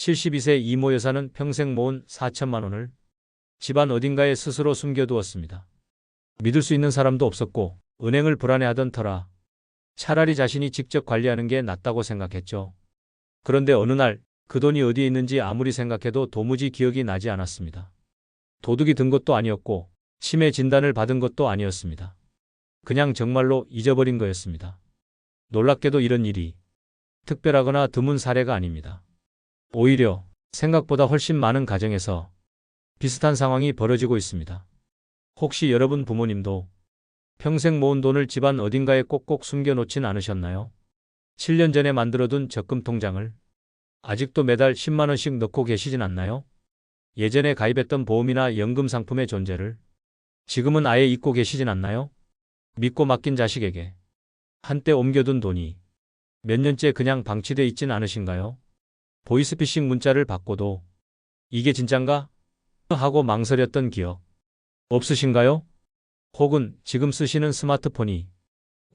72세 이모 여사는 평생 모은 4천만 원을 집안 어딘가에 스스로 숨겨두었습니다. 믿을 수 있는 사람도 없었고 은행을 불안해하던 터라 차라리 자신이 직접 관리하는 게 낫다고 생각했죠. 그런데 어느 날 그 돈이 어디에 있는지 아무리 생각해도 도무지 기억이 나지 않았습니다. 도둑이 든 것도 아니었고 치매 진단을 받은 것도 아니었습니다. 그냥 정말로 잊어버린 거였습니다. 놀랍게도 이런 일이 특별하거나 드문 사례가 아닙니다. 오히려 생각보다 훨씬 많은 가정에서 비슷한 상황이 벌어지고 있습니다. 혹시 여러분 부모님도 평생 모은 돈을 집안 어딘가에 꼭꼭 숨겨놓진 않으셨나요? 7년 전에 만들어둔 적금 통장을 아직도 매달 10만원씩 넣고 계시진 않나요? 예전에 가입했던 보험이나 연금 상품의 존재를 지금은 아예 잊고 계시진 않나요? 믿고 맡긴 자식에게 한때 옮겨둔 돈이 몇 년째 그냥 방치돼 있진 않으신가요? 보이스피싱 문자를 받고도 이게 진짠가? 하고 망설였던 기억 없으신가요? 혹은 지금 쓰시는 스마트폰이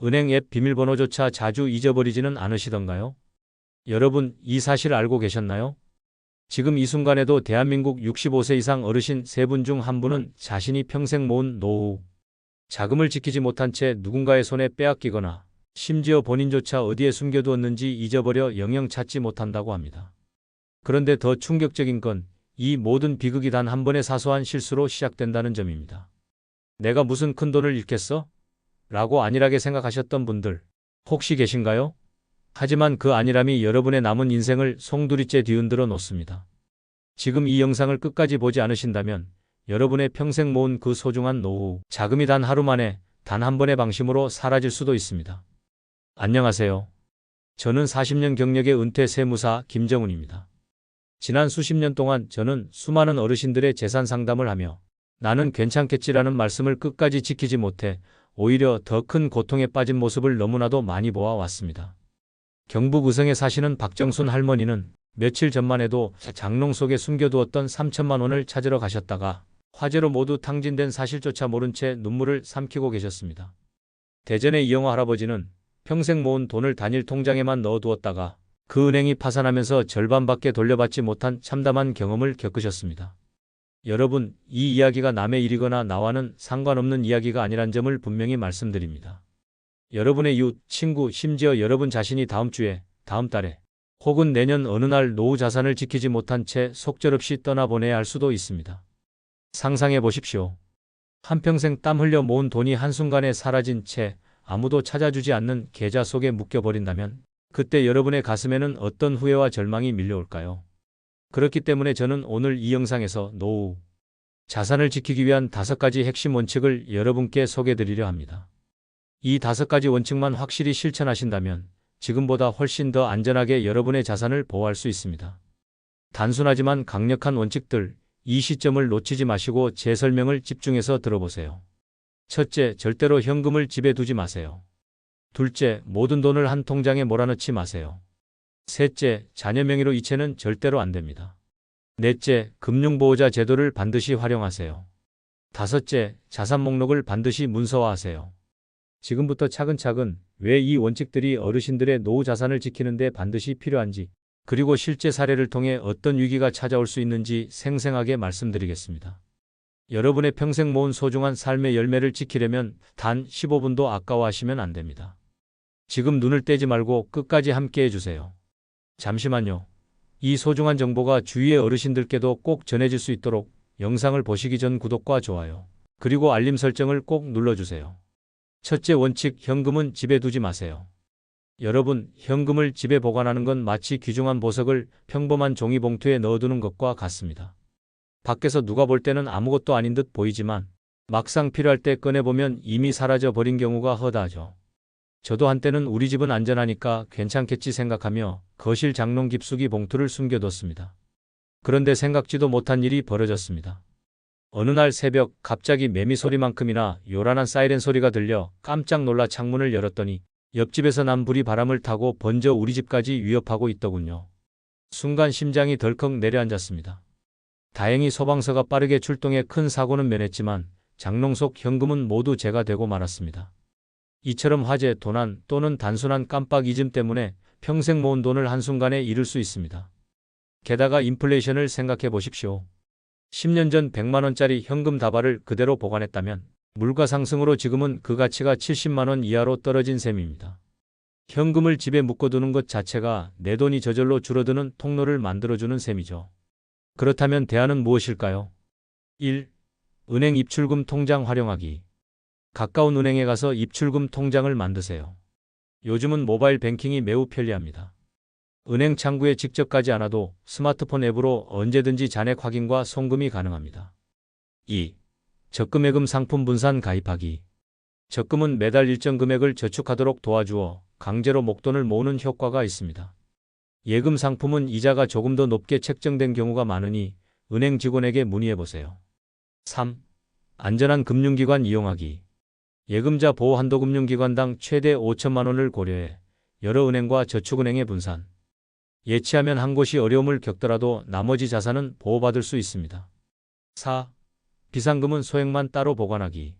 은행 앱 비밀번호조차 자주 잊어버리지는 않으시던가요? 여러분 이 사실 알고 계셨나요? 지금 이 순간에도 대한민국 65세 이상 어르신 세분중 한 분은 자신이 평생 모은 노후 자금을 지키지 못한 채 누군가의 손에 빼앗기거나 심지어 본인조차 어디에 숨겨두었는지 잊어버려 영영 찾지 못한다고 합니다. 그런데 더 충격적인 건 이 모든 비극이 단 한 번의 사소한 실수로 시작된다는 점입니다. 내가 무슨 큰 돈을 잃겠어? 라고 안일하게 생각하셨던 분들 혹시 계신가요? 하지만 그 안일함이 여러분의 남은 인생을 송두리째 뒤흔들어 놓습니다. 지금 이 영상을 끝까지 보지 않으신다면 여러분의 평생 모은 그 소중한 노후, 자금이 단 하루 만에 단 한 번의 방심으로 사라질 수도 있습니다. 안녕하세요. 저는 40년 경력의 은퇴 세무사 김정훈입니다. 지난 수십 년 동안 저는 수많은 어르신들의 재산 상담을 하며 나는 괜찮겠지라는 말씀을 끝까지 지키지 못해 오히려 더 큰 고통에 빠진 모습을 너무나도 많이 보아왔습니다. 경북 의성에 사시는 박정순 할머니는 며칠 전만 해도 장롱 속에 숨겨두었던 3천만 원을 찾으러 가셨다가 화재로 모두 탕진된 사실조차 모른 채 눈물을 삼키고 계셨습니다. 대전의 이영호 할아버지는 평생 모은 돈을 단일 통장에만 넣어두었다가 그 은행이 파산하면서 절반밖에 돌려받지 못한 참담한 경험을 겪으셨습니다. 여러분, 이 이야기가 남의 일이거나 나와는 상관없는 이야기가 아니란 점을 분명히 말씀드립니다. 여러분의 이웃, 친구, 심지어 여러분 자신이 다음 주에, 다음 달에, 혹은 내년 어느 날 노후 자산을 지키지 못한 채 속절없이 떠나보내야 할 수도 있습니다. 상상해 보십시오. 한평생 땀 흘려 모은 돈이 한순간에 사라진 채 아무도 찾아주지 않는 계좌 속에 묶여버린다면 그때 여러분의 가슴에는 어떤 후회와 절망이 밀려올까요? 그렇기 때문에 저는 오늘 이 영상에서 노후, 자산을 지키기 위한 다섯 가지 핵심 원칙을 여러분께 소개드리려 합니다. 이 다섯 가지 원칙만 확실히 실천하신다면 지금보다 훨씬 더 안전하게 여러분의 자산을 보호할 수 있습니다. 단순하지만 강력한 원칙들, 이 시점을 놓치지 마시고 제 설명을 집중해서 들어보세요. 첫째, 절대로 현금을 집에 두지 마세요. 둘째, 모든 돈을 한 통장에 몰아넣지 마세요. 셋째, 자녀 명의로 이체는 절대로 안 됩니다. 넷째, 금융보호자 제도를 반드시 활용하세요. 다섯째, 자산 목록을 반드시 문서화하세요. 지금부터 차근차근 왜 이 원칙들이 어르신들의 노후 자산을 지키는데 반드시 필요한지, 그리고 실제 사례를 통해 어떤 위기가 찾아올 수 있는지 생생하게 말씀드리겠습니다. 여러분의 평생 모은 소중한 삶의 열매를 지키려면 단 15분도 아까워하시면 안 됩니다. 지금 눈을 떼지 말고 끝까지 함께 해주세요. 잠시만요. 이 소중한 정보가 주위의 어르신들께도 꼭 전해질 수 있도록 영상을 보시기 전 구독과 좋아요, 그리고 알림 설정을 꼭 눌러주세요. 첫째 원칙, 현금은 집에 두지 마세요. 여러분, 현금을 집에 보관하는 건 마치 귀중한 보석을 평범한 종이봉투에 넣어두는 것과 같습니다. 밖에서 누가 볼 때는 아무것도 아닌 듯 보이지만 막상 필요할 때 꺼내보면 이미 사라져 버린 경우가 허다하죠. 저도 한때는 우리 집은 안전하니까 괜찮겠지 생각하며 거실 장롱 깊숙이 봉투를 숨겨뒀습니다. 그런데 생각지도 못한 일이 벌어졌습니다. 어느 날 새벽 갑자기 매미 소리만큼이나 요란한 사이렌 소리가 들려 깜짝 놀라 창문을 열었더니 옆집에서 난 불이 바람을 타고 번져 우리 집까지 위협하고 있더군요. 순간 심장이 덜컥 내려앉았습니다. 다행히 소방서가 빠르게 출동해 큰 사고는 면했지만 장롱 속 현금은 모두 제가 되고 말았습니다. 이처럼 화재, 도난 또는 단순한 깜빡 잊음 때문에 평생 모은 돈을 한순간에 잃을 수 있습니다. 게다가 인플레이션을 생각해 보십시오. 10년 전 100만 원짜리 현금 다발을 그대로 보관했다면 물가 상승으로 지금은 그 가치가 70만 원 이하로 떨어진 셈입니다. 현금을 집에 묶어두는 것 자체가 내 돈이 저절로 줄어드는 통로를 만들어주는 셈이죠. 그렇다면 대안은 무엇일까요? 1. 은행 입출금 통장 활용하기. 가까운 은행에 가서 입출금 통장을 만드세요. 요즘은 모바일 뱅킹이 매우 편리합니다. 은행 창구에 직접 가지 않아도 스마트폰 앱으로 언제든지 잔액 확인과 송금이 가능합니다. 2. 적금예금 상품 분산 가입하기. 적금은 매달 일정 금액을 저축하도록 도와주어 강제로 목돈을 모으는 효과가 있습니다. 예금 상품은 이자가 조금 더 높게 책정된 경우가 많으니 은행 직원에게 문의해 보세요. 3. 안전한 금융기관 이용하기. 예금자 보호 한도 금융기관당 최대 5천만 원을 고려해 여러 은행과 저축은행에 분산. 예치하면 한 곳이 어려움을 겪더라도 나머지 자산은 보호받을 수 있습니다. 4. 비상금은 소액만 따로 보관하기.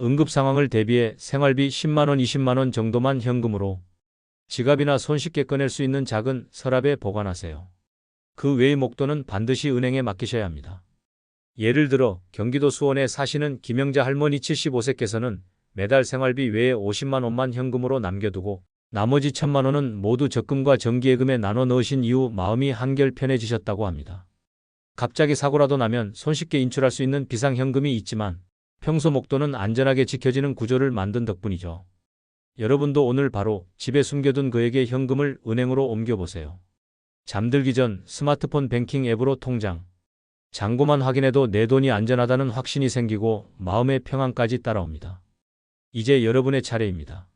응급 상황을 대비해 생활비 10만원, 20만원 정도만 현금으로 지갑이나 손쉽게 꺼낼 수 있는 작은 서랍에 보관하세요. 그 외의 목돈은 반드시 은행에 맡기셔야 합니다. 예를 들어 경기도 수원에 사시는 김영자 할머니 75세께서는 매달 생활비 외에 50만 원만 현금으로 남겨두고 나머지 천만 원은 모두 적금과 정기예금에 나눠 넣으신 이후 마음이 한결 편해지셨다고 합니다. 갑자기 사고라도 나면 손쉽게 인출할 수 있는 비상현금이 있지만 평소 목돈은 안전하게 지켜지는 구조를 만든 덕분이죠. 여러분도 오늘 바로 집에 숨겨둔 그에게 현금을 은행으로 옮겨보세요. 잠들기 전 스마트폰 뱅킹 앱으로 통장. 잔고만 확인해도 내 돈이 안전하다는 확신이 생기고 마음의 평안까지 따라옵니다. 이제 여러분의 차례입니다.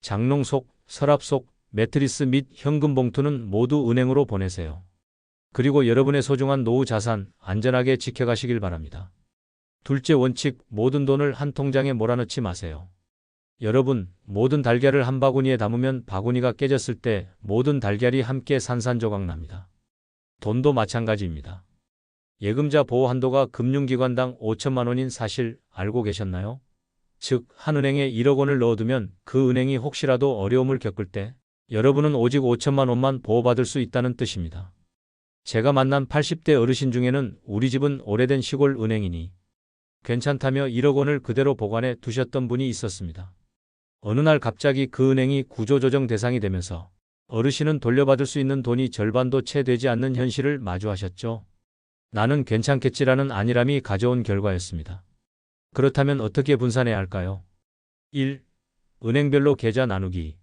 장롱 속, 서랍 속, 매트리스 및 현금 봉투는 모두 은행으로 보내세요. 그리고 여러분의 소중한 노후 자산 안전하게 지켜가시길 바랍니다. 둘째 원칙, 모든 돈을 한 통장에 몰아넣지 마세요. 여러분, 모든 달걀을 한 바구니에 담으면 바구니가 깨졌을 때 모든 달걀이 함께 산산조각 납니다. 돈도 마찬가지입니다. 예금자 보호 한도가 금융기관당 5천만 원인 사실 알고 계셨나요? 즉, 한 은행에 1억 원을 넣어두면 그 은행이 혹시라도 어려움을 겪을 때 여러분은 오직 5천만 원만 보호받을 수 있다는 뜻입니다. 제가 만난 80대 어르신 중에는 우리 집은 오래된 시골 은행이니 괜찮다며 1억 원을 그대로 보관해 두셨던 분이 있었습니다. 어느 날 갑자기 그 은행이 구조조정 대상이 되면서 어르신은 돌려받을 수 있는 돈이 절반도 채 되지 않는 현실을 마주하셨죠. 나는 괜찮겠지라는 안일함이 가져온 결과였습니다. 그렇다면 어떻게 분산해야 할까요? 1. 은행별로 계좌 나누기.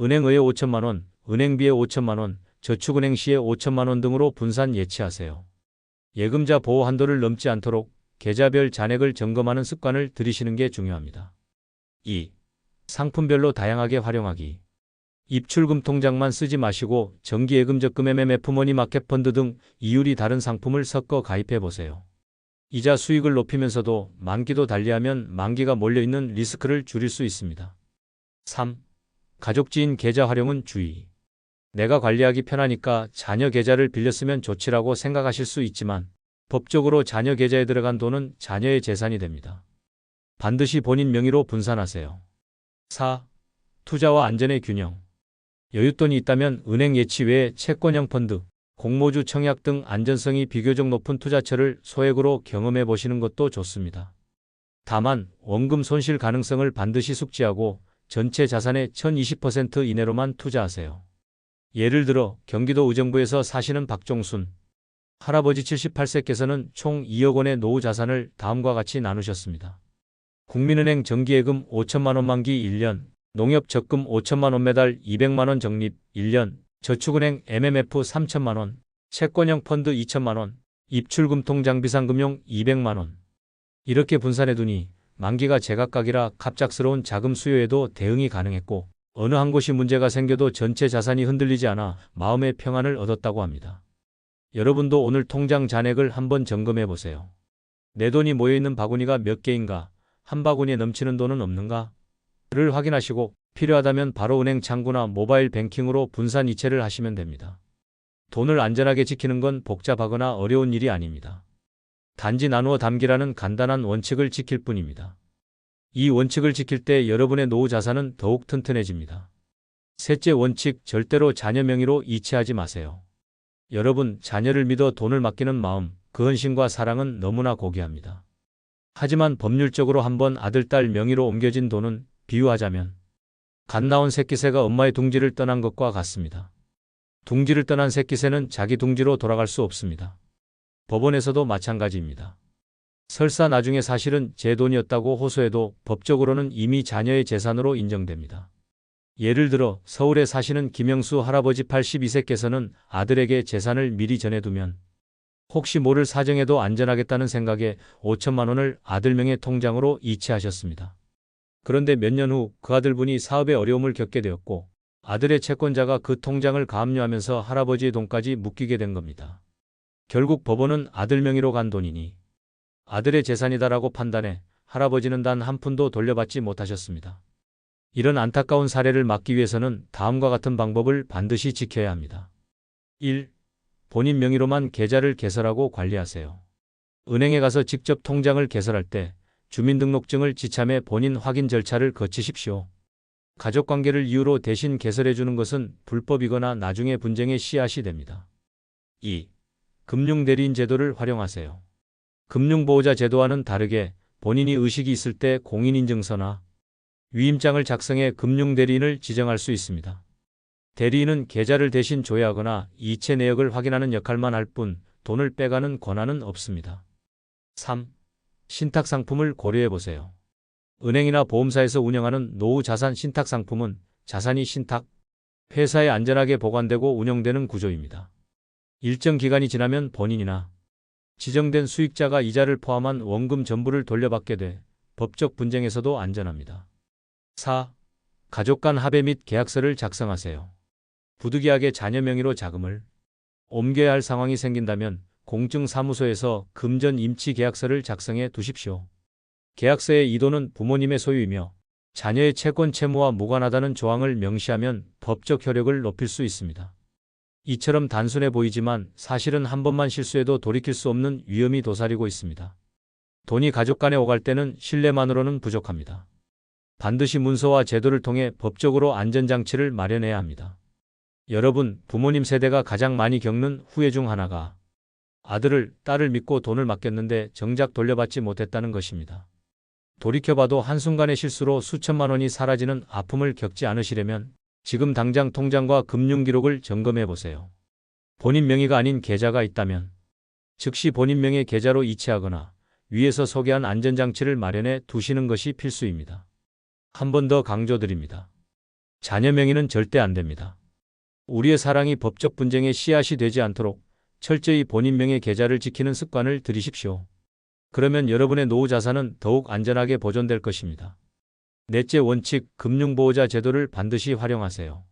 은행의에 5천만 원, 은행비에 5천만 원, 저축은행 시에 5천만 원 등으로 분산 예치하세요. 예금자 보호 한도를 넘지 않도록 계좌별 잔액을 점검하는 습관을 들이시는 게 중요합니다. 2. 상품별로 다양하게 활용하기. 입출금 통장만 쓰지 마시고 정기예금 적금 MMF 머니 마켓 펀드 등 이율이 다른 상품을 섞어 가입해 보세요. 이자 수익을 높이면서도 만기도 달리하면 만기가 몰려있는 리스크를 줄일 수 있습니다. 3. 가족 지인 계좌 활용은 주의. 내가 관리하기 편하니까 자녀 계좌를 빌렸으면 좋지라고 생각하실 수 있지만 법적으로 자녀 계좌에 들어간 돈은 자녀의 재산이 됩니다. 반드시 본인 명의로 분산하세요. 4. 투자와 안전의 균형. 여윳돈이 있다면 은행 예치 외에 채권형 펀드, 공모주 청약 등 안전성이 비교적 높은 투자처를 소액으로 경험해 보시는 것도 좋습니다. 다만 원금 손실 가능성을 반드시 숙지하고 전체 자산의 1020% 이내로만 투자하세요. 예를 들어 경기도 의정부에서 사시는 박종순 할아버지 78세께서는 총 2억 원의 노후 자산을 다음과 같이 나누셨습니다. 국민은행 정기예금 5천만 원 만기 1년, 농협 적금 5천만 원 매달 200만 원 적립 1년, 저축은행 MMF 3천만 원, 채권형 펀드 2천만 원, 입출금 통장 비상금용 200만 원. 이렇게 분산해 두니 만기가 제각각이라 갑작스러운 자금 수요에도 대응이 가능했고 어느 한 곳이 문제가 생겨도 전체 자산이 흔들리지 않아 마음의 평안을 얻었다고 합니다. 여러분도 오늘 통장 잔액을 한번 점검해 보세요. 내 돈이 모여있는 바구니가 몇 개인가, 한 바구니에 넘치는 돈은 없는가? 를 확인하시고 필요하다면 바로 은행 창구나 모바일 뱅킹으로 분산 이체를 하시면 됩니다. 돈을 안전하게 지키는 건 복잡하거나 어려운 일이 아닙니다. 단지 나누어 담기라는 간단한 원칙을 지킬 뿐입니다. 이 원칙을 지킬 때 여러분의 노후 자산은 더욱 튼튼해집니다. 셋째 원칙, 절대로 자녀 명의로 이체하지 마세요. 여러분, 자녀를 믿어 돈을 맡기는 마음, 그 헌신과 사랑은 너무나 고귀합니다. 하지만 법률적으로 한번 아들, 딸 명의로 옮겨진 돈은 비유하자면 갓 나온 새끼새가 엄마의 둥지를 떠난 것과 같습니다. 둥지를 떠난 새끼새는 자기 둥지로 돌아갈 수 없습니다. 법원에서도 마찬가지입니다. 설사 나중에 사실은 제 돈이었다고 호소해도 법적으로는 이미 자녀의 재산으로 인정됩니다. 예를 들어 서울에 사시는 김영수 할아버지 82세께서는 아들에게 재산을 미리 전해두면 혹시 모를 사정에도 안전하겠다는 생각에 5천만 원을 아들 명의 통장으로 이체하셨습니다. 그런데 몇 년 후 그 아들분이 사업에 어려움을 겪게 되었고 아들의 채권자가 그 통장을 가압류하면서 할아버지의 돈까지 묶이게 된 겁니다. 결국 법원은 아들 명의로 간 돈이니 아들의 재산이다라고 판단해 할아버지는 단 한 푼도 돌려받지 못하셨습니다. 이런 안타까운 사례를 막기 위해서는 다음과 같은 방법을 반드시 지켜야 합니다. 1. 본인 명의로만 계좌를 개설하고 관리하세요. 은행에 가서 직접 통장을 개설할 때 주민등록증을 지참해 본인 확인 절차를 거치십시오. 가족관계를 이유로 대신 개설해 주는 것은 불법이거나 나중에 분쟁의 씨앗이 됩니다. 2. 금융대리인 제도를 활용하세요. 금융보호자 제도와는 다르게 본인이 의식이 있을 때 공인인증서나 위임장을 작성해 금융대리인을 지정할 수 있습니다. 대리인은 계좌를 대신 조회하거나 이체 내역을 확인하는 역할만 할 뿐 돈을 빼가는 권한은 없습니다. 3. 신탁 상품을 고려해 보세요. 은행이나 보험사에서 운영하는 노후 자산 신탁 상품은 자산이 신탁, 회사에 안전하게 보관되고 운영되는 구조입니다. 일정 기간이 지나면 본인이나 지정된 수익자가 이자를 포함한 원금 전부를 돌려받게 돼 법적 분쟁에서도 안전합니다. 4. 가족 간 합의 및 계약서를 작성하세요. 부득이하게 자녀 명의로 자금을 옮겨야 할 상황이 생긴다면 공증사무소에서 금전 임치 계약서를 작성해 두십시오. 계약서의 이도는 부모님의 소유이며 자녀의 채권 채무와 무관하다는 조항을 명시하면 법적 효력을 높일 수 있습니다. 이처럼 단순해 보이지만 사실은 한 번만 실수해도 돌이킬 수 없는 위험이 도사리고 있습니다. 돈이 가족 간에 오갈 때는 신뢰만으로는 부족합니다. 반드시 문서와 제도를 통해 법적으로 안전장치를 마련해야 합니다. 여러분, 부모님 세대가 가장 많이 겪는 후회 중 하나가 아들을, 딸을 믿고 돈을 맡겼는데 정작 돌려받지 못했다는 것입니다. 돌이켜봐도 한순간의 실수로 수천만 원이 사라지는 아픔을 겪지 않으시려면 지금 당장 통장과 금융기록을 점검해 보세요. 본인 명의가 아닌 계좌가 있다면 즉시 본인 명의 계좌로 이체하거나 위에서 소개한 안전장치를 마련해 두시는 것이 필수입니다. 한 번 더 강조드립니다. 자녀 명의는 절대 안 됩니다. 우리의 사랑이 법적 분쟁의 씨앗이 되지 않도록 철저히 본인 명의 계좌를 지키는 습관을 들이십시오. 그러면 여러분의 노후 자산은 더욱 안전하게 보존될 것입니다. 넷째 원칙, 금융보호자 제도를 반드시 활용하세요.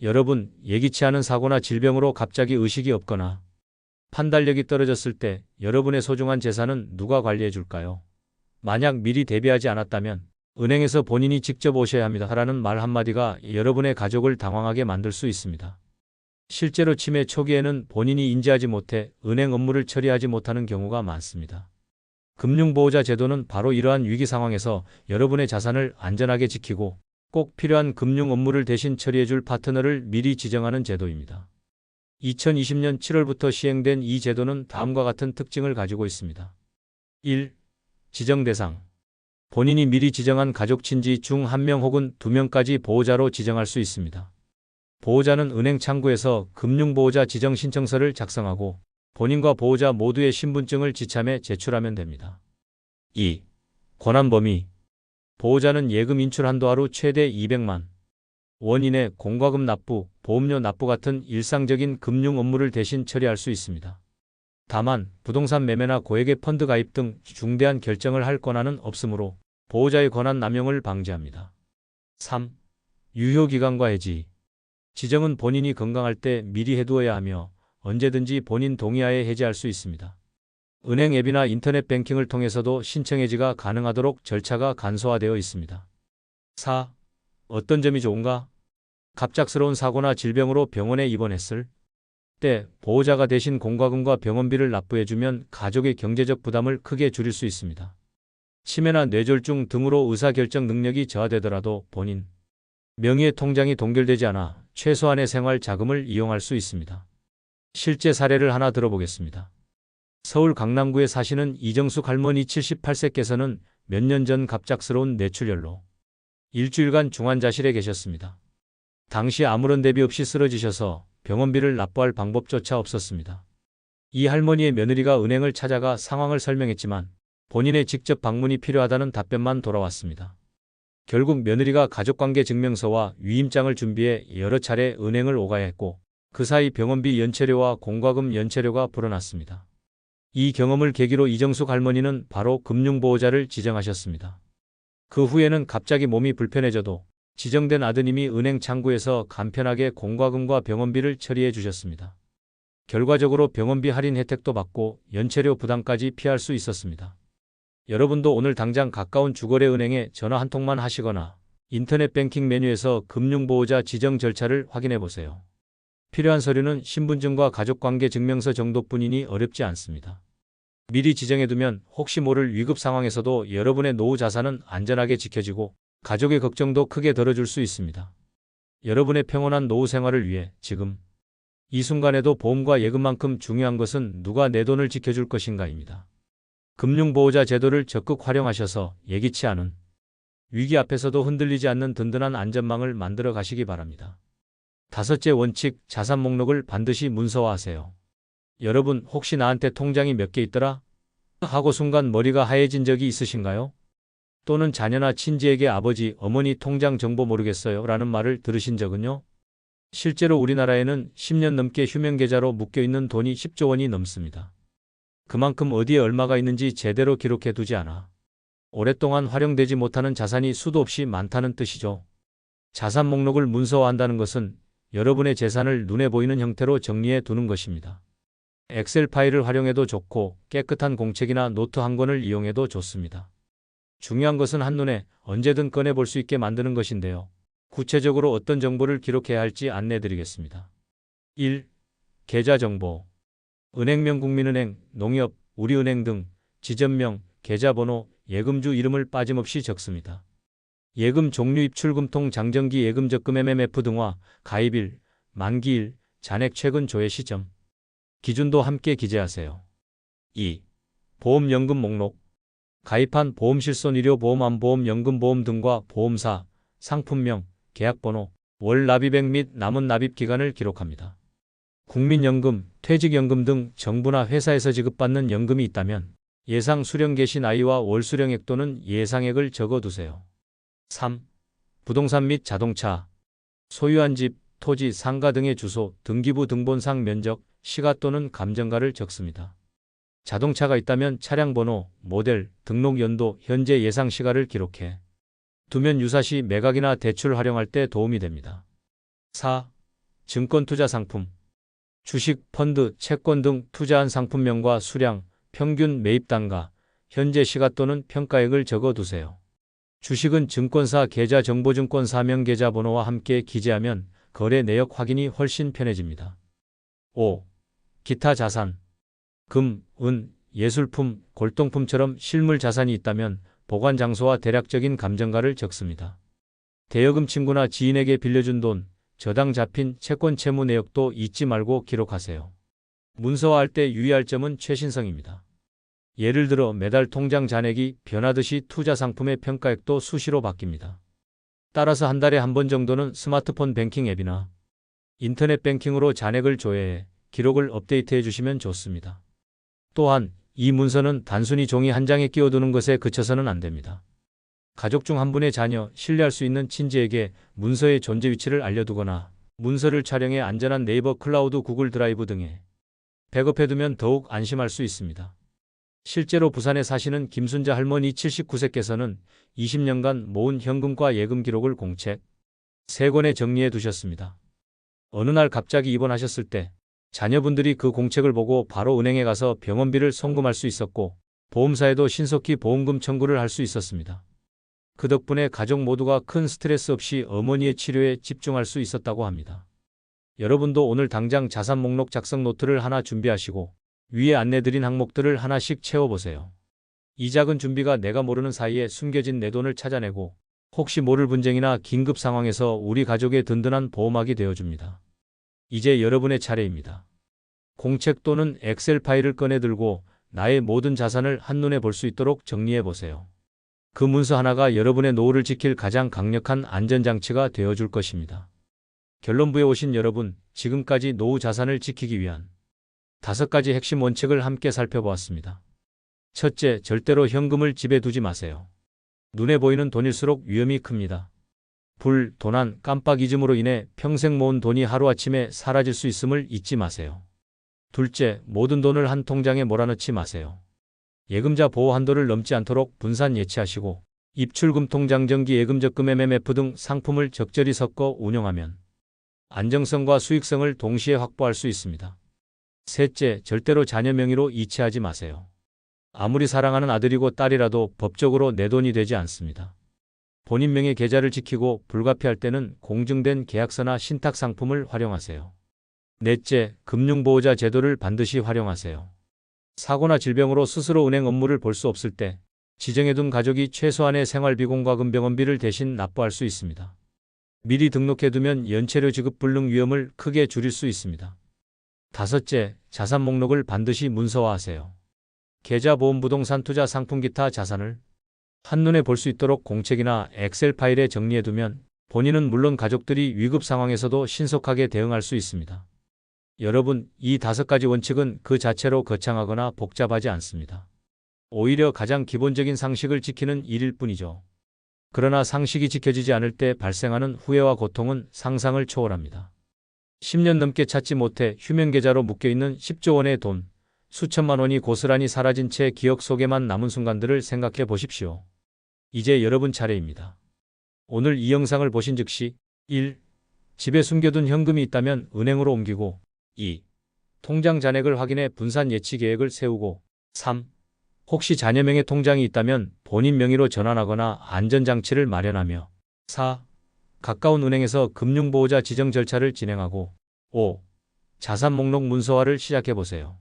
여러분, 예기치 않은 사고나 질병으로 갑자기 의식이 없거나 판단력이 떨어졌을 때 여러분의 소중한 재산은 누가 관리해 줄까요? 만약 미리 대비하지 않았다면 은행에서 본인이 직접 오셔야 합니다. 라는 말 한마디가 여러분의 가족을 당황하게 만들 수 있습니다. 실제로 치매 초기에는 본인이 인지하지 못해 은행 업무를 처리하지 못하는 경우가 많습니다. 금융보호자 제도는 바로 이러한 위기 상황에서 여러분의 자산을 안전하게 지키고 꼭 필요한 금융 업무를 대신 처리해 줄 파트너를 미리 지정하는 제도입니다. 2020년 7월부터 시행된 이 제도는 다음과 같은 특징을 가지고 있습니다. 1. 지정 대상. 본인이 미리 지정한 가족 친지 중 한 명 혹은 두 명까지 보호자로 지정할 수 있습니다. 보호자는 은행 창구에서 금융보호자 지정 신청서를 작성하고 본인과 보호자 모두의 신분증을 지참해 제출하면 됩니다. 2. 권한 범위. 보호자는 예금 인출 한도 하루 최대 200만 원인의 공과금 납부, 보험료 납부 같은 일상적인 금융 업무를 대신 처리할 수 있습니다. 다만 부동산 매매나 고액의 펀드 가입 등 중대한 결정을 할 권한은 없으므로 보호자의 권한 남용을 방지합니다. 3. 유효기간과 해지. 지정은 본인이 건강할 때 미리 해두어야 하며 언제든지 본인 동의하에 해지할 수 있습니다. 은행 앱이나 인터넷 뱅킹을 통해서도 신청 해지가 가능하도록 절차가 간소화되어 있습니다. 4. 어떤 점이 좋은가? 갑작스러운 사고나 질병으로 병원에 입원했을 때 보호자가 대신 공과금과 병원비를 납부해주면 가족의 경제적 부담을 크게 줄일 수 있습니다. 치매나 뇌졸중 등으로 의사결정 능력이 저하되더라도 본인 명의의 통장이 동결되지 않아 최소한의 생활 자금을 이용할 수 있습니다. 실제 사례를 하나 들어보겠습니다. 서울 강남구에 사시는 이정숙 할머니 78세께서는 몇 년 전 갑작스러운 뇌출혈로 일주일간 중환자실에 계셨습니다. 당시 아무런 대비 없이 쓰러지셔서 병원비를 납부할 방법조차 없었습니다. 이 할머니의 며느리가 은행을 찾아가 상황을 설명했지만 본인의 직접 방문이 필요하다는 답변만 돌아왔습니다. 결국 며느리가 가족관계 증명서와 위임장을 준비해 여러 차례 은행을 오가야 했고 그 사이 병원비 연체료와 공과금 연체료가 불어났습니다. 이 경험을 계기로 이정숙 할머니는 바로 금융보호자를 지정하셨습니다. 그 후에는 갑자기 몸이 불편해져도 지정된 아드님이 은행 창구에서 간편하게 공과금과 병원비를 처리해 주셨습니다. 결과적으로 병원비 할인 혜택도 받고 연체료 부담까지 피할 수 있었습니다. 여러분도 오늘 당장 가까운 주거래 은행에 전화 한 통만 하시거나 인터넷 뱅킹 메뉴에서 금융보호자 지정 절차를 확인해 보세요. 필요한 서류는 신분증과 가족관계 증명서 정도뿐이니 어렵지 않습니다. 미리 지정해두면 혹시 모를 위급 상황에서도 여러분의 노후 자산은 안전하게 지켜지고 가족의 걱정도 크게 덜어줄 수 있습니다. 여러분의 평온한 노후 생활을 위해 지금 이 순간에도 보험과 예금만큼 중요한 것은 누가 내 돈을 지켜줄 것인가입니다. 금융보호자 제도를 적극 활용하셔서 예기치 않은 위기 앞에서도 흔들리지 않는 든든한 안전망을 만들어 가시기 바랍니다. 다섯째 원칙, 자산 목록을 반드시 문서화하세요. 여러분, 혹시 나한테 통장이 몇 개 있더라? 하고 순간 머리가 하얘진 적이 있으신가요? 또는 자녀나 친지에게 아버지, 어머니 통장 정보 모르겠어요 라는 말을 들으신 적은요? 실제로 우리나라에는 10년 넘게 휴면 계좌로 묶여있는 돈이 10조 원이 넘습니다. 그만큼 어디에 얼마가 있는지 제대로 기록해 두지 않아 오랫동안 활용되지 못하는 자산이 수도 없이 많다는 뜻이죠. 자산 목록을 문서화한다는 것은 여러분의 재산을 눈에 보이는 형태로 정리해 두는 것입니다. 엑셀 파일을 활용해도 좋고 깨끗한 공책이나 노트 한 권을 이용해도 좋습니다. 중요한 것은 한눈에 언제든 꺼내 볼 수 있게 만드는 것인데요. 구체적으로 어떤 정보를 기록해야 할지 안내 드리겠습니다. 1. 계좌 정보. 은행명 국민은행, 농협, 우리은행 등 지점명, 계좌번호, 예금주 이름을 빠짐없이 적습니다. 예금 종류 입출금통 장정기 예금 적금 MMF 등화, 가입일, 만기일, 잔액 최근 조회 시점. 기준도 함께 기재하세요. 2. 보험연금 목록. 가입한 보험실손 의료 보험암 보험연금 보험 등과 보험사, 상품명, 계약번호, 월 납입액 및 남은 납입 기간을 기록합니다. 국민연금, 퇴직연금 등 정부나 회사에서 지급받는 연금이 있다면 예상 수령 개시 나이와 월 수령액 또는 예상액을 적어두세요. 3. 부동산 및 자동차, 소유한 집, 토지, 상가 등의 주소, 등기부 등본상 면적, 시가 또는 감정가를 적습니다. 자동차가 있다면 차량 번호, 모델, 등록 연도, 현재 예상 시가를 기록해 두면 유사시 매각이나 대출 활용할 때 도움이 됩니다. 4. 증권 투자 상품 주식, 펀드, 채권 등 투자한 상품명과 수량, 평균 매입 단가, 현재 시가 또는 평가액을 적어 두세요. 주식은 증권사 계좌 정보증권 사명 계좌 번호와 함께 기재하면 거래 내역 확인이 훨씬 편해집니다. 5. 기타 자산 금, 은, 예술품, 골동품처럼 실물 자산이 있다면 보관 장소와 대략적인 감정가를 적습니다. 대여금 친구나 지인에게 빌려준 돈, 저당 잡힌 채권 채무 내역도 잊지 말고 기록하세요. 문서화할 때 유의할 점은 최신성입니다. 예를 들어 매달 통장 잔액이 변하듯이 투자 상품의 평가액도 수시로 바뀝니다. 따라서 한 달에 한 번 정도는 스마트폰 뱅킹 앱이나 인터넷 뱅킹으로 잔액을 조회해 기록을 업데이트해 주시면 좋습니다. 또한 이 문서는 단순히 종이 한 장에 끼워두는 것에 그쳐서는 안 됩니다. 가족 중 한 분의 자녀, 신뢰할 수 있는 친지에게 문서의 존재 위치를 알려두거나 문서를 촬영해 안전한 네이버 클라우드 구글 드라이브 등에 백업해두면 더욱 안심할 수 있습니다. 실제로 부산에 사시는 김순자 할머니 79세께서는 20년간 모은 현금과 예금 기록을 공책 3권에 정리해 두셨습니다. 어느 날 갑자기 입원하셨을 때 자녀분들이 그 공책을 보고 바로 은행에 가서 병원비를 송금할 수 있었고 보험사에도 신속히 보험금 청구를 할 수 있었습니다. 그 덕분에 가족 모두가 큰 스트레스 없이 어머니의 치료에 집중할 수 있었다고 합니다. 여러분도 오늘 당장 자산 목록 작성 노트를 하나 준비하시고 위에 안내드린 항목들을 하나씩 채워보세요. 이 작은 준비가 내가 모르는 사이에 숨겨진 내 돈을 찾아내고 혹시 모를 분쟁이나 긴급 상황에서 우리 가족의 든든한 보호막이 되어줍니다. 이제 여러분의 차례입니다. 공책 또는 엑셀 파일을 꺼내 들고 나의 모든 자산을 한눈에 볼 수 있도록 정리해 보세요. 그 문서 하나가 여러분의 노후를 지킬 가장 강력한 안전장치가 되어 줄 것입니다. 결론부에 오신 여러분, 지금까지 노후 자산을 지키기 위한 다섯 가지 핵심 원칙을 함께 살펴보았습니다. 첫째, 절대로 현금을 집에 두지 마세요. 눈에 보이는 돈일수록 위험이 큽니다. 불, 도난, 깜빡 잊음으로 인해 평생 모은 돈이 하루아침에 사라질 수 있음을 잊지 마세요. 둘째, 모든 돈을 한 통장에 몰아넣지 마세요. 예금자 보호 한도를 넘지 않도록 분산 예치하시고 입출금 통장 정기 예금 적금 MMF 등 상품을 적절히 섞어 운영하면 안정성과 수익성을 동시에 확보할 수 있습니다. 셋째, 절대로 자녀 명의로 이체하지 마세요. 아무리 사랑하는 아들이고 딸이라도 법적으로 내 돈이 되지 않습니다. 본인 명의 계좌를 지키고 불가피할 때는 공증된 계약서나 신탁 상품을 활용하세요. 넷째, 금융보호자 제도를 반드시 활용하세요. 사고나 질병으로 스스로 은행 업무를 볼 수 없을 때 지정해둔 가족이 최소한의 생활비공과 금병원비를 대신 납부할 수 있습니다. 미리 등록해두면 연체료 지급 불능 위험을 크게 줄일 수 있습니다. 다섯째, 자산 목록을 반드시 문서화하세요. 계좌 보험 부동산 투자 상품 기타 자산을 한눈에 볼 수 있도록 공책이나 엑셀 파일에 정리해두면 본인은 물론 가족들이 위급 상황에서도 신속하게 대응할 수 있습니다. 여러분, 이 다섯 가지 원칙은 그 자체로 거창하거나 복잡하지 않습니다. 오히려 가장 기본적인 상식을 지키는 일일 뿐이죠. 그러나 상식이 지켜지지 않을 때 발생하는 후회와 고통은 상상을 초월합니다. 10년 넘게 찾지 못해 휴면 계좌로 묶여있는 10조 원의 돈, 수천만 원이 고스란히 사라진 채 기억 속에만 남은 순간들을 생각해 보십시오. 이제 여러분 차례입니다. 오늘 이 영상을 보신 즉시 1. 집에 숨겨둔 현금이 있다면 은행으로 옮기고 2. 통장 잔액을 확인해 분산 예치 계획을 세우고 3. 혹시 자녀 명의 통장이 있다면 본인 명의로 전환하거나 안전장치를 마련하며 4. 가까운 은행에서 금융보호자 지정 절차를 진행하고 5. 자산 목록 문서화를 시작해 보세요.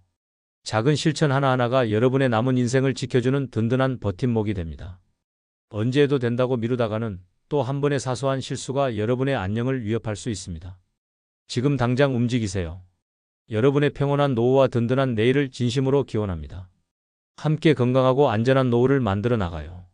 작은 실천 하나하나가 여러분의 남은 인생을 지켜주는 든든한 버팀목이 됩니다. 언제 해도 된다고 미루다가는 또 한 번의 사소한 실수가 여러분의 안녕을 위협할 수 있습니다. 지금 당장 움직이세요. 여러분의 평온한 노후와 든든한 내일을 진심으로 기원합니다. 함께 건강하고 안전한 노후를 만들어 나가요.